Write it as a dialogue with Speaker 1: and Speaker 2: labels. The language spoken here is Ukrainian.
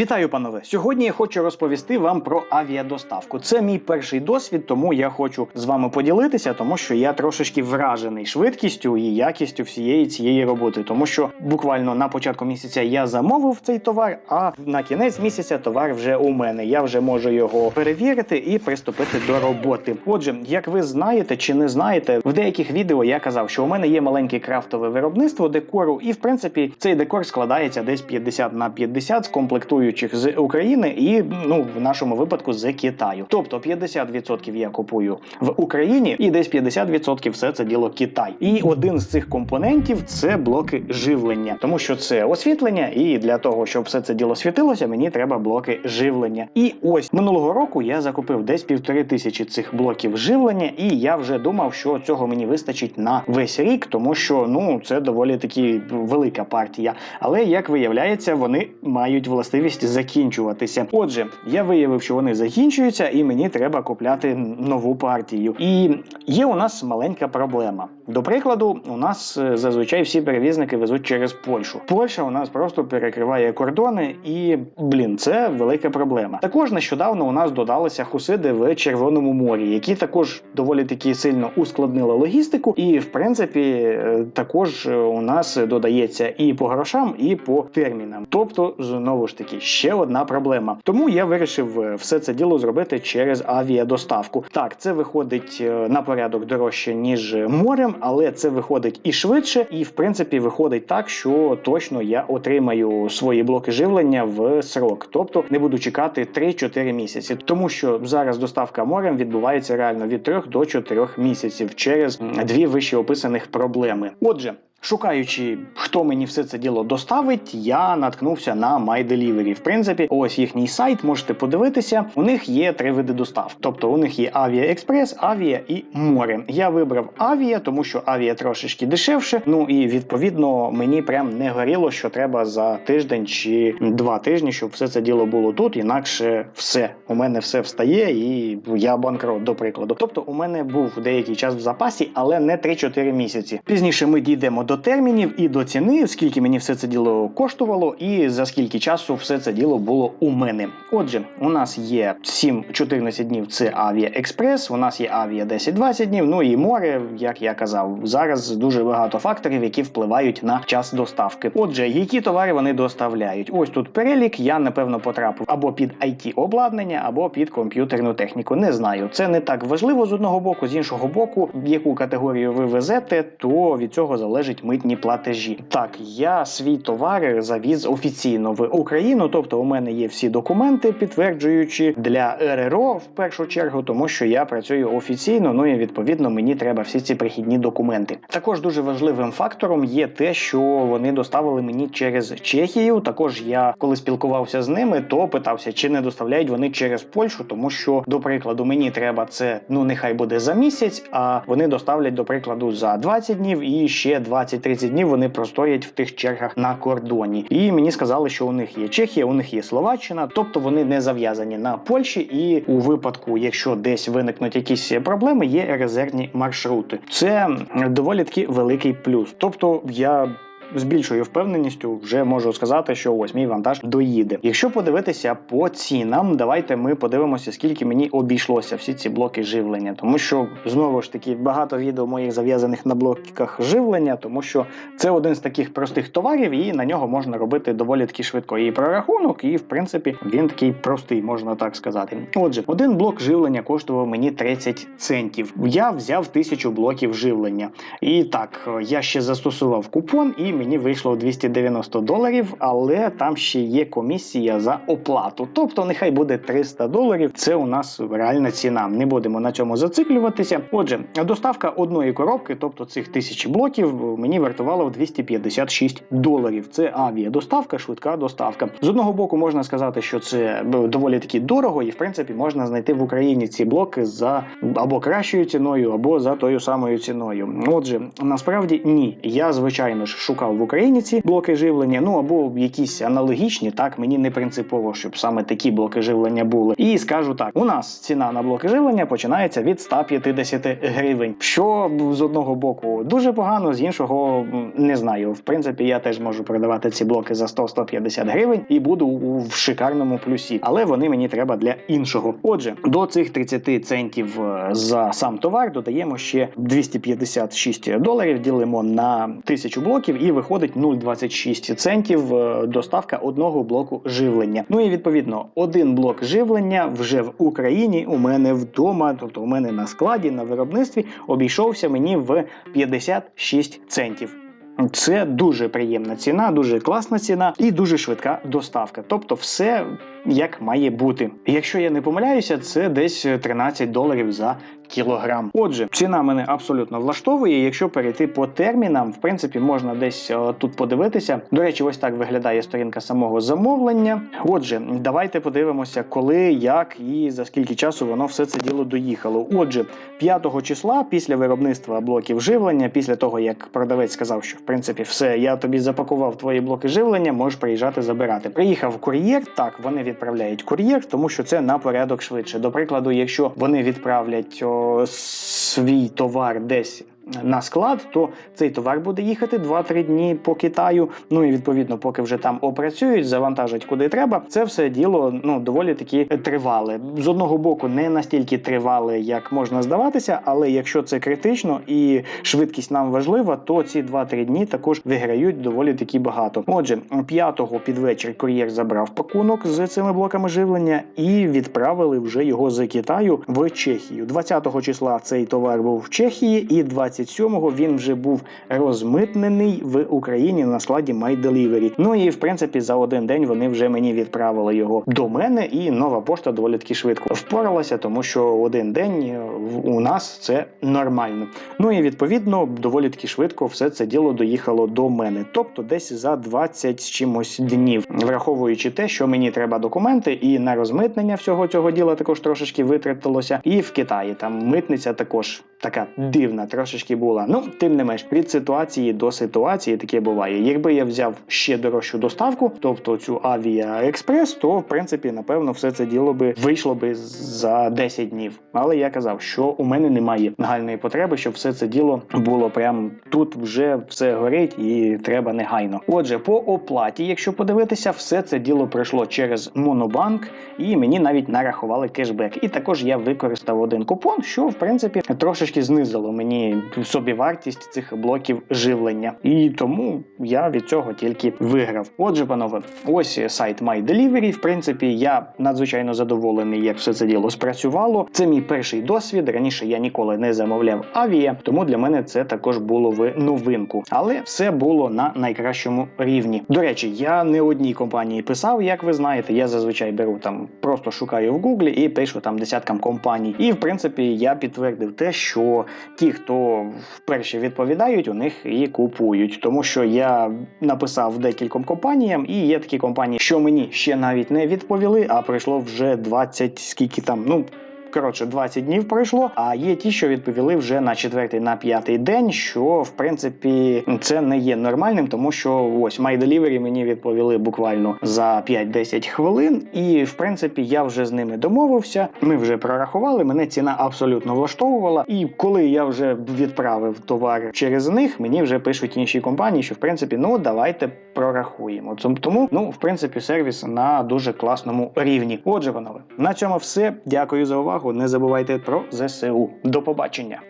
Speaker 1: Вітаю, панове! Сьогодні я хочу розповісти вам про авіадоставку. Це мій перший досвід, тому я хочу з вами поділитися, тому що я трошечки вражений швидкістю і якістю всієї цієї роботи. Тому що буквально на початку місяця я замовив цей товар, а на кінець місяця товар вже у мене. Я вже можу його перевірити і приступити до роботи. Отже, як ви знаєте чи не знаєте, в деяких відео я казав, що у мене є маленьке крафтове виробництво декору, і в принципі цей декор складається десь 50 на 50 з комплектуючих з України і ну в нашому випадку з Китаю. Тобто 50% я купую в Україні, і десь 50% все це діло Китай. І один з цих компонентів це блоки живлення, тому що це освітлення, і для того, щоб все це діло світилося, мені треба блоки живлення. І ось минулого року я закупив десь півтори тисячі цих блоків живлення, і я вже думав, що цього мені вистачить на весь рік, тому що ну це доволі таки велика партія. Але як виявляється, вони мають властивість закінчуватися. Отже, я виявив, що вони закінчуються, і мені треба купляти нову партію. І є у нас маленька проблема. До прикладу, у нас е, зазвичай всі перевізники везуть через Польщу. Польща у нас просто перекриває кордони, і блін, це велика проблема. Також нещодавно у нас додалися хусиди в Червоному морі, які також доволі таки сильно ускладнили логістику. І в принципі, е, також у нас додається і по грошам, і по термінам. Тобто, знову ж таки, ще одна проблема. Тому я вирішив е, все це діло зробити через авіадоставку. Так, це виходить е, на порядок дорожче ніж морем, але це виходить і швидше, і в принципі виходить так, що точно я отримаю свої блоки живлення в срок, тобто не буду чекати 3-4 місяці, тому що зараз доставка морем відбувається реально від 3 до 4 місяців через дві вище описаних проблеми. Отже. Шукаючи, хто мені все це діло доставить, я наткнувся на MyDelivery. В принципі, ось їхній сайт, можете подивитися. У них є три види достав. Тобто у них є Авіа Експрес, Авіа і море. Я вибрав Авіа, тому що Авіа трошечки дешевше. Ну і відповідно мені прям не горіло, що треба за тиждень чи два тижні, щоб все це діло було тут. Інакше все у мене все встає, і я банкрот, до прикладу. Тобто, у мене був деякий час в запасі, але не 3-4 місяці. Пізніше ми дійдемо до термінів і до ціни, скільки мені все це діло коштувало, і за скільки часу все це діло було у мене. Отже, у нас є 7-14 днів. Це Авіа Експрес, у нас є Авіа 10-20 днів. Ну і море, як я казав, зараз дуже багато факторів, які впливають на час доставки. Отже, які товари вони доставляють? Ось тут перелік. Я напевно потрапив або під it обладнання, або під комп'ютерну техніку. Не знаю. Це не так важливо з одного боку, з іншого боку, яку категорію ви везете, то від цього залежить митні платежі. Так, я свій товар завіз офіційно в Україну, тобто у мене є всі документи, підтверджуючи для РРО в першу чергу, тому що я працюю офіційно. Ну і відповідно мені треба всі ці прихідні документи. Також дуже важливим фактором є те, що вони доставили мені через Чехію. Також я коли спілкувався з ними, то питався, чи не доставляють вони через Польщу, тому що, до прикладу, мені треба це ну нехай буде за місяць, а вони доставлять до прикладу за 20 днів і ще 20-30 днів вони простоять в тих чергах на кордоні. І мені сказали, що у них є Чехія, у них є Словаччина, тобто вони не зав'язані на Польщі, і у випадку, якщо десь виникнуть якісь проблеми, є резервні маршрути. Це доволі таки великий плюс. Тобто я. З більшою впевненістю вже можу сказати, що ось мій вантаж доїде. Якщо подивитися по цінам, давайте ми подивимося, скільки мені обійшлося всі ці блоки живлення, тому що знову ж таки багато відео моїх зав'язаних на блоках живлення, тому що це один з таких простих товарів, і на нього можна робити доволі таки швидко і прорахунок, і в принципі він такий простий, можна так сказати. Отже, один блок живлення коштував мені 30 центів. Я взяв тисячу блоків живлення. І так, я ще застосував купон, і мені вийшло 290 доларів, але там ще є комісія за оплату. Тобто, нехай буде 300 доларів. Це у нас реальна ціна. Не будемо на цьому зациклюватися. Отже, доставка одної коробки, тобто цих тисячі блоків, мені вартувала в 256 доларів. Це авіадоставка, швидка доставка. З одного боку, можна сказати, що це доволі таки дорого, і в принципі можна знайти в Україні ці блоки за або кращою ціною, або за тою самою ціною. Отже, насправді ні. Я звичайно ж шукав придбав в Україні ці блоки живлення, ну або якісь аналогічні, так мені не принципово, щоб саме такі блоки живлення були. І скажу так: у нас ціна на блоки живлення починається від 150 гривень, що з одного боку дуже погано, з іншого не знаю. В принципі, я теж можу продавати ці блоки за 100-150 гривень і буду в шикарному плюсі, але вони мені треба для іншого. Отже, до цих 30 центів е, за сам товар додаємо ще 256 доларів, ділимо на 1000 блоків і виходить 0,26 центів е, доставка одного блоку живлення. Ну і відповідно, один блок живлення вже в Україні у мене вдома, тобто у мене на складі, на виробництві, обійшовся мені в 56 центів. Це дуже приємна ціна, дуже класна ціна і дуже швидка доставка. Тобто, все як має бути. Якщо я не помиляюся, це десь 13 доларів за кілограм. Отже, ціна мене абсолютно влаштовує. Якщо перейти по термінам, в принципі, можна десь е, тут подивитися. До речі, ось так виглядає сторінка самого замовлення. Отже, давайте подивимося, коли, як і за скільки часу воно все це діло доїхало. Отже, 5 числа після виробництва блоків живлення, після того як продавець сказав, що в принципі все, я тобі запакував твої блоки живлення, можеш приїжджати забирати. Приїхав кур'єр. Так, вони відправляють кур'єр, тому що це на порядок швидше. До прикладу, якщо вони відправлять о, свій товар десь. На склад, то цей товар буде їхати 2-3 дні по Китаю. Ну і відповідно, поки вже там опрацюють, завантажать куди треба. Це все діло ну доволі таки тривале. З одного боку, не настільки тривале, як можна здаватися, але якщо це критично і швидкість нам важлива, то ці 2-3 дні також виграють доволі таки багато. Отже, 5-го під вечір кур'єр забрав пакунок з цими блоками живлення і відправили вже його з Китаю в Чехію. 20-го числа цей товар був в Чехії, і 27-го він вже був розмитнений в Україні на складі My Delivery. Ну і в принципі за один день вони вже мені відправили його до мене, і нова пошта доволі таки швидко впоралася, тому що один день е, у нас це нормально. Ну і відповідно доволі таки швидко все це діло доїхало до мене, тобто десь за 20 з чимось днів, враховуючи те, що мені треба документи, і на розмитнення всього цього діла також трошечки витратилося. І в Китаї там митниця також така дивна трошечки була. Ну тим не менш, від ситуації до ситуації таке буває. Якби я взяв ще дорожчу доставку, тобто цю Авіа Експрес, то в принципі напевно все це діло би вийшло би за 10 днів. Але я казав, що у мене немає нагальної потреби, щоб все це діло було прям тут вже все горить і треба негайно. Отже, по оплаті, якщо подивитися, все це діло пройшло через Монобанк, і мені навіть нарахували кешбек. І також я використав один купон, що в принципі трошечки знизило мені собівартість цих блоків живлення. І тому я від цього тільки виграв. Отже, панове, ось сайт My Delivery. В принципі, я надзвичайно задоволений, як все це діло спрацювало. Це мій перший досвід. Раніше я ніколи не замовляв авіа, тому для мене це також було в новинку. Але все було на найкращому рівні. До речі, я не одній компанії писав, як ви знаєте. Я зазвичай беру там, просто шукаю в Гуглі і пишу там десяткам компаній. І в принципі я підтвердив те, що ті, хто вперше відповідають, у них і купують. Тому що я написав декільком компаніям, і є такі компанії, що мені ще навіть не відповіли, а пройшло вже 20, скільки там, ну. Коротше, 20 днів пройшло, а є ті, що відповіли вже на четвертий, на п'ятий день, що в принципі це не є нормальним, тому що ось My Delivery мені відповіли буквально за 5-10 хвилин, і в принципі я вже з ними домовився. Ми вже прорахували. Мене ціна абсолютно влаштовувала. І коли я вже відправив товар через них, мені вже пишуть інші компанії, що в принципі ну давайте прорахуємо. Тому ну в принципі сервіс на дуже класному рівні. Отже, панове, на цьому все. Дякую за увагу. Не забувайте про ЗСУ. До побачення.